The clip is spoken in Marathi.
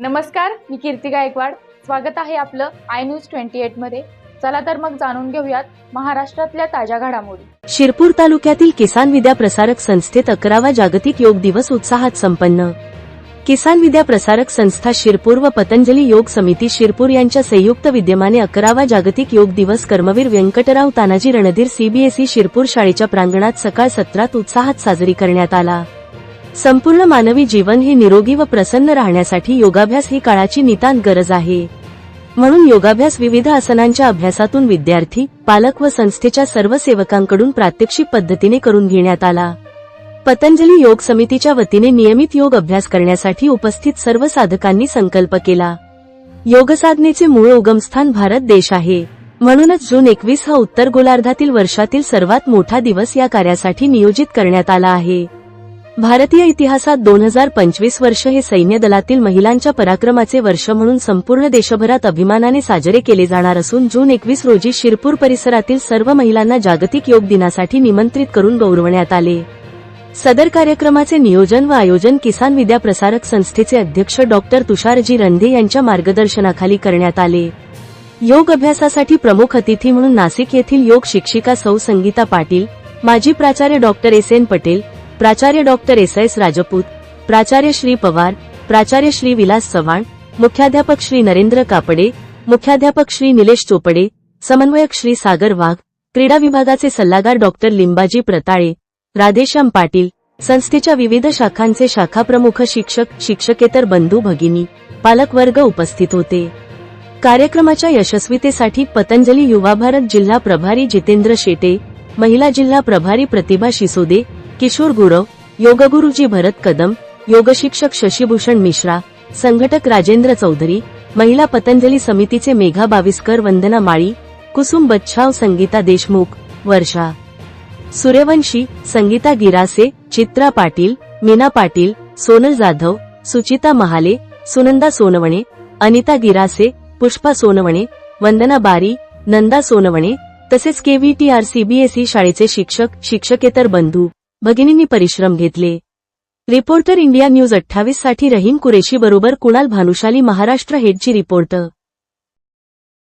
नमस्कार मी कीर्ती गायकवाड. स्वागत आहे आपलं आय न्यूज ट्वेंटी एटमध्ये. चला तर मग जाणून घेऊयात महाराष्ट्रातल्या ताज्या घडामोडी. शिरपूर तालुक्यातील किसान विद्या प्रसारक संस्थेत अकरावा जागतिक योग दिवस उत्साहात संपन्न. किसान विद्या प्रसारक संस्था शिरपूर व पतंजली योग समिती शिरपूर यांच्या संयुक्त विद्यमाने अकरावा जागतिक योग दिवस कर्मवीर व्यंकटराव तानाजी रणधीर सीबीएसई शिरपूर शाळेच्या प्रांगणात सकाळ सत्रात उत्साहात साजरी करण्यात आला. संपूर्ण मानवी जीवन हे निरोगी व प्रसन्न राहण्यासाठी योगाभ्यास ही काळाची नितांत गरज आहे. म्हणून योगाभ्यास विविध आसनांच्या अभ्यासातून विद्यार्थी पालक व संस्थेच्या सर्व सेवकांकडून प्रात्यक्षिक पद्धतीने करून घेण्यात आला. पतंजली योग समितीच्या वतीने नियमित योग अभ्यास करण्यासाठी उपस्थित सर्व साधकांनी संकल्प केला. योगसाधनेचे मूळ उगमस्थान भारत देश आहे. म्हणूनच जून एकवीस हा उत्तर गोलार्धातील वर्षातील सर्वात मोठा दिवस या कार्यासाठी नियोजित करण्यात आला आहे. भारतीय इतिहासात दोन हजार पंचवीस वर्ष हे सैन्य दलातील महिलांच्या पराक्रमाचे वर्ष म्हणून संपूर्ण देशभरात अभिमानाने साजरे केले जाणार असून जून एकवीस रोजी शिरपूर परिसरातील सर्व महिलांना जागतिक योग दिनासाठी निमंत्रित करून गौरवण्यात आले. सदर कार्यक्रमाचे नियोजन व आयोजन किसान विद्या प्रसारक संस्थेचे अध्यक्ष डॉक्टर तुषारजी रंधे यांच्या मार्गदर्शनाखाली करण्यात आले. योग अभ्यासासाठी प्रमुख अतिथी म्हणून नाशिक येथील योग शिक्षिका सौ संगीता पाटील माजी प्राचार्य डॉक्टर एस एन पटेल प्राचार्य डॉक्टर एस. एस. राजपूत प्राचार्य श्री पवार प्राचार्य श्री विलास चव्हाण मुख्याध्यापक श्री नरेंद्र कापडे मुख्याध्यापक श्री निलेश चोपडे समन्वयक श्री सागर वाघ क्रीडा विभागाचे सल्लागार डॉक्टर लिंबाजी प्रताळे राधेश्याम पाटील संस्थेच्या विविध शाखांचे शाखा प्रमुख शिक्षक शिक्षकेतर बंधू भगिनी पालकवर्ग उपस्थित होते. कार्यक्रमाच्या यशस्वीतेसाठी पतंजली युवा भारत जिल्हा प्रभारी जितेंद्र शेटे महिला जिल्हा प्रभारी प्रतिभा शिसोदे किशोर गुरव योगगुरुजी भरत कदम योगशिक्षक शशीभूषण मिश्रा संघटक राजेंद्र चौधरी महिला पतंजली समितीचे मेघा बाविस्कर वंदना माळी कुसुम बच्छाव संगीता देशमुख वर्षा. सूर्यवंशी संगीता गिरासे चित्रा पाटील मीना पाटील सोनल जाधव सुचिता महाले सुनंदा सोनवणे अनिता गिरासे पुष्पा सोनवणे वंदना बारी नंदा सोनवणे तसेच केव्हीटीआर सीबीएसई शाळेचे शिक्षक शिक्षकेतर बंधू. भगिनींनी परिश्रम घेतले. रिपोर्टर इंडिया न्यूज अठ्ठावीससाठी रहीम कुरेशी बरोबर कुणाल भानुशाली महाराष्ट्र हेडची रिपोर्टर